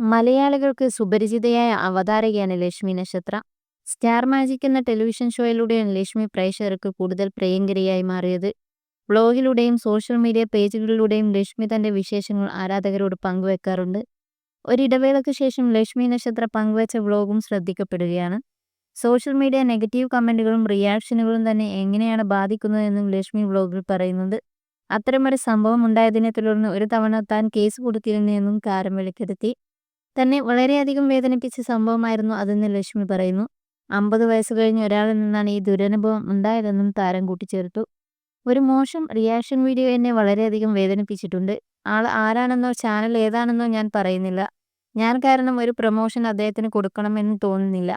മലയാളികൾക്ക് സുപരിചിതയായ അവതാരകയാണ് Lakshmi Nakshatra. Star magic എന്ന ടെലിവിഷൻ ഷോയിലൂടെയാണ് ലക്ഷ്മി പ്രേക്ഷകർക്ക് കൂടുതൽ പ്രിയങ്കരിയായി മാറിയത്. ബ്ലോഗിലൂടെയും സോഷ്യൽ മീഡിയ പേജുകളിലൂടെയും ലക്ഷ്മി തന്റെ വിശേഷങ്ങൾ ആരാധകരോട് പങ്കുവെക്കാറുണ്ട്. ഒരിടവേളയ്ക്ക് ശേഷം ലക്ഷ്മി നക്ഷത്ര പങ്കുവച്ച വ്ളോഗും ശ്രദ്ധിക്കപ്പെടുകയാണ്. സോഷ്യൽ മീഡിയ നെഗറ്റീവ് കമന്റുകളും റിയാക്ഷനുകളും തന്നെ എങ്ങനെയാണ് ബാധിക്കുന്നതെന്നും ലക്ഷ്മി വ്ളോഗിൽ പറയുന്നുണ്ട്. അത്തരമൊരു സംഭവം ഉണ്ടായതിനെ തുടർന്ന് ഒരു തവണ താൻ കേസ് കൊടുത്തിരുന്നെന്നും താരം വെളിപ്പെടുത്തി. തന്നെ വളരെയധികം വേദനിപ്പിച്ച സംഭവമായിരുന്നു അതെന്ന് ലക്ഷ്മി പറയുന്നു. അമ്പത് വയസ്സ് കഴിഞ്ഞ ഒരാളിൽ നിന്നാണ് ഈ ദുരനുഭവം ഉണ്ടായതെന്നും താരം കൂട്ടിച്ചേർത്തു. ഒരു മോശം റിയാക്ഷൻ വീഡിയോ എന്നെ വളരെയധികം വേദനിപ്പിച്ചിട്ടുണ്ട്. ആൾ ആരാണെന്നോ ചാനൽ ഏതാണെന്നോ ഞാൻ പറയുന്നില്ല. ഞാൻ കാരണം ഒരു പ്രൊമോഷൻ അദ്ദേഹത്തിന് കൊടുക്കണമെന്ന് തോന്നുന്നില്ല.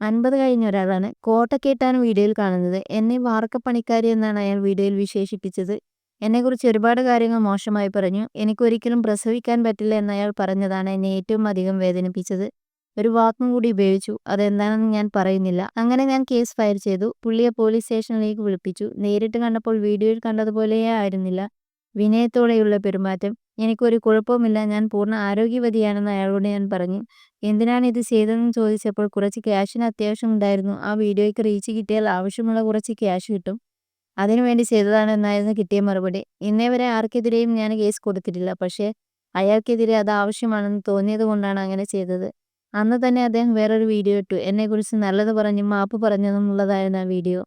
അൻപത് കഴിഞ്ഞ ഒരാളാണ്. കോട്ടൊക്കെയിട്ടാണ് വീഡിയോയിൽ കാണുന്നത്. എന്നെ വാർക്കപ്പണിക്കാരി എന്നാണ് അയാൾ വീഡിയോയിൽ വിശേഷിപ്പിച്ചത്. എന്നെക്കുറിച്ച് ഒരുപാട് കാര്യങ്ങൾ മോശമായി പറഞ്ഞു. എനിക്കൊരിക്കലും പ്രസവിക്കാൻ പറ്റില്ല എന്നയാൾ പറഞ്ഞതാണ് എന്നെ ഏറ്റവും അധികം വേദനിപ്പിച്ചത്. ഒരു വാക്കും കൂടി ഉപയോഗിച്ചു. അതെന്താണെന്ന് ഞാൻ പറയുന്നില്ല. അങ്ങനെ ഞാൻ കേസ് ഫയൽ ചെയ്തു. പുള്ളിയെ പോലീസ് സ്റ്റേഷനിലേക്ക് വിളിപ്പിച്ചു. നേരിട്ട് കണ്ടപ്പോൾ വീഡിയോയിൽ കണ്ടതുപോലെയേ ആയിരുന്നില്ല. വിനയത്തോടെയുള്ള പെരുമാറ്റം. എനിക്കൊരു കുഴപ്പമില്ല ഞാൻ പൂർണ ആരോഗ്യവതിയാണെന്ന് അയാളോട് ഞാൻ പറഞ്ഞു. എന്തിനാണ് ഇത് ചെയ്തതെന്ന് ചോദിച്ചപ്പോൾ കുറച്ച് ക്യാഷിന് അത്യാവശ്യം ഉണ്ടായിരുന്നു ആ വീഡിയോയ്ക്ക് റീച്ച് കിട്ടിയാൽ ആവശ്യമുള്ള കുറച്ച് ക്യാഷ് കിട്ടും. അതിനു വേണ്ടി ചെയ്തതാണ് എന്നായിരുന്നു കിട്ടിയ മറുപടി. ഇന്നേ വരെ ആർക്കെതിരെയും ഞാൻ കേസ് കൊടുത്തിട്ടില്ല. പക്ഷേ അയാൾക്കെതിരെ അത് ആവശ്യമാണെന്ന് തോന്നിയതുകൊണ്ടാണ് അങ്ങനെ ചെയ്തത്. അന്ന് തന്നെ അദ്ദേഹം വേറൊരു വീഡിയോ ഇട്ടു. എന്നെക്കുറിച്ച് നല്ലത് പറഞ്ഞും മാപ്പ് പറഞ്ഞെന്നുമുള്ളതായിരുന്നു ആ വീഡിയോ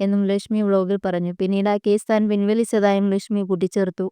എന്നും ലക്ഷ്മി വ്ളോഗിൽ പറഞ്ഞു. പിന്നീട് ആ കേസ് താൻ പിൻവലിച്ചതായും ലക്ഷ്മി കൂട്ടിച്ചേർത്തു.